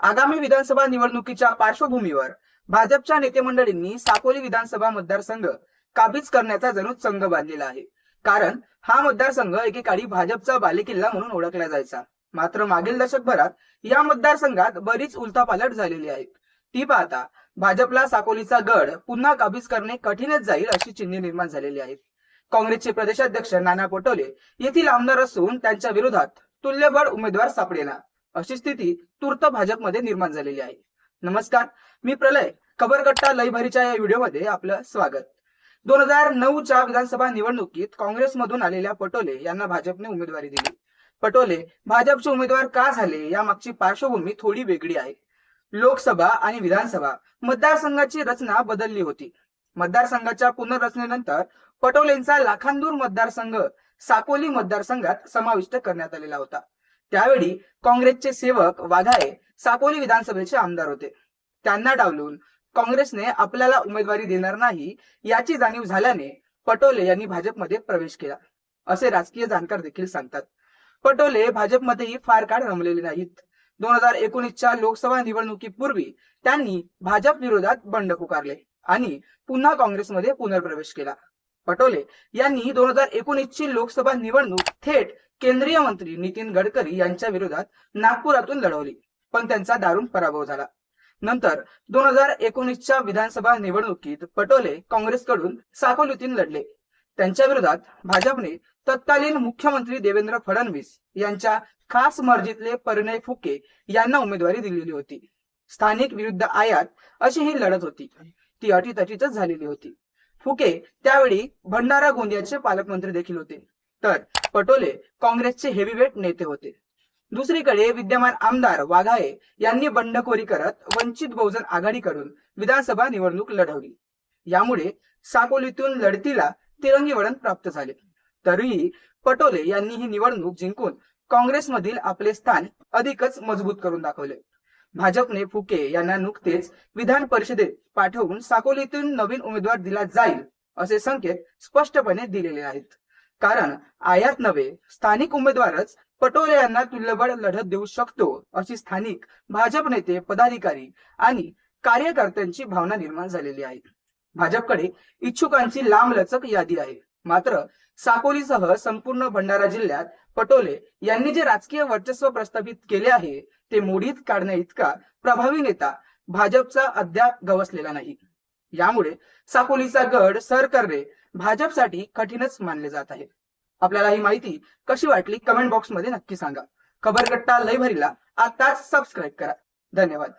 आगामी विधानसभा निवडणुकीच्या पार्श्वभूमीवर भाजपच्या नेते मंडळींनी साकोली विधानसभा मतदारसंघ काबीज करण्याचा जणू संघ बांधलेला आहे. कारण हा मतदारसंघ एकेकाळी भाजपचा बालेकिल्ला म्हणून ओळखला जायचा. मात्र मागील दशकभरात या मतदारसंघात बरीच उलथापालट झालेली आहे. ती पाहता भाजपला साकोलीचा गड पुन्हा काबीज करणे कठीणच जाईल अशी चिन्हे निर्माण झालेली आहेत. काँग्रेसचे प्रदेशाध्यक्ष नाना पटोले येथील आमदार असून त्यांच्या विरोधात तुल्यबळ उमेदवार सापडेला अशी स्थिती तूर्त भाजपमध्ये निर्माण झालेली आहे. नमस्कार मी प्रलय खबरगट्टा लयभरीच्या या व्हिडिओमध्ये आपलं स्वागत. दोन हजार नऊच्या विधानसभा निवडणुकीत काँग्रेसमधून आलेल्या पटोले यांना भाजपने उमेदवारी दिली. पटोले भाजपचे उमेदवार का झाले यामागची पार्श्वभूमी थोडी वेगळी आहे. लोकसभा आणि विधानसभा मतदारसंघाची रचना बदलली होती. मतदारसंघाच्या पुनर्रचनेनंतर पटोलेंचा लाखांदूर मतदारसंघ साकोली मतदारसंघात समाविष्ट करण्यात आलेला होता. त्यावेळी काँग्रेसचे सेवक वाघाळे साकोली विधानसभेचे आमदार होते. त्यांना डावलून काँग्रेसने आपल्याला उमेदवारी देणार नाही याची जाणीव झाल्याने पटोले यांनी भाजपमध्ये प्रवेश केला. असे राजकीय जाणकार देखील सांगतात. पटोले भाजपमध्येही फार काळ रमलेले नाहीत. दोन हजार एकोणीसच्या लोकसभा निवडणुकीपूर्वी त्यांनी भाजप विरोधात बंड पुकारले आणि पुन्हा काँग्रेसमध्ये पुनर्प्रवेश केला. पटोले यांनी दोन हजार एकोणीसची लोकसभा निवडणूक थेट केंद्रीय मंत्री नितीन गडकरी यांच्या विरोधात नागपुरातून लढवली. पण त्यांचा दारुण पराभव झाला. नंतर दोन हजार एकोणीसच्या विधानसभा निवडणुकीत पटोले काँग्रेसकडून साकोलीतून लढले. त्यांच्या विरोधात भाजपने तत्कालीन मुख्यमंत्री देवेंद्र फडणवीस यांच्या खास मर्जीतले परिणय फुके यांना उमेदवारी दिलेली होती. स्थानिक विरुद्ध आयात अशी ही लढत होती. ती अटीतटीतच झालेली होती. फुके त्यावेळी भंडारा गोंदियाचे पालकमंत्री देखील होते. तर पटोले काँग्रेसचे हेवीवेट नेते होते. दुसरीकडे विद्यमान आमदार वाघाळे यांनी बंडखोरी करत वंचित बहुजन आघाडी करून विधानसभा निवडणूक लढवली. यामुळे साकोलीतून लढतीला तिरंगी वळण प्राप्त झाले. तरीही पटोले यांनी ही निवडणूक जिंकून काँग्रेसमधील आपले स्थान अधिकच मजबूत करून दाखवले. भाजपने फुके यांना नुकतेच विधान परिषदेत पाठवून साकोलीतून नवीन उमेदवार दिला जाईल असे संकेत स्पष्टपणे दिलेले आहेत. कारण आयात नव्हे स्थानिक उमेदवारच पटोले यांना तुल्यबळ लढत देऊ शकतो अशी स्थानिक भाजप नेते पदाधिकारी आणि कार्यकर्त्यांची भावना निर्माण झालेली आहे. भाजपकडे इच्छुकांची लांबलचक यादी आहे. मात्र साकोलीसह संपूर्ण भंडारा जिल्ह्यात पटोले यांनी जे राजकीय वर्चस्व प्रस्थापित केले आहे ते मोडीत काढण्या इतका प्रभावी नेता भाजपचा अद्याप गवसलेला नाही. यामुळे साकोलीचा गड सर करणे भाजपसाठी कठीणच मानले जात आहे. आपल्याला ही माहिती कशी वाटली? कमेंट बॉक्समध्ये नक्की सांगा. खबरगट्टा लय भरीला आताच सबस्क्राईब करा. धन्यवाद.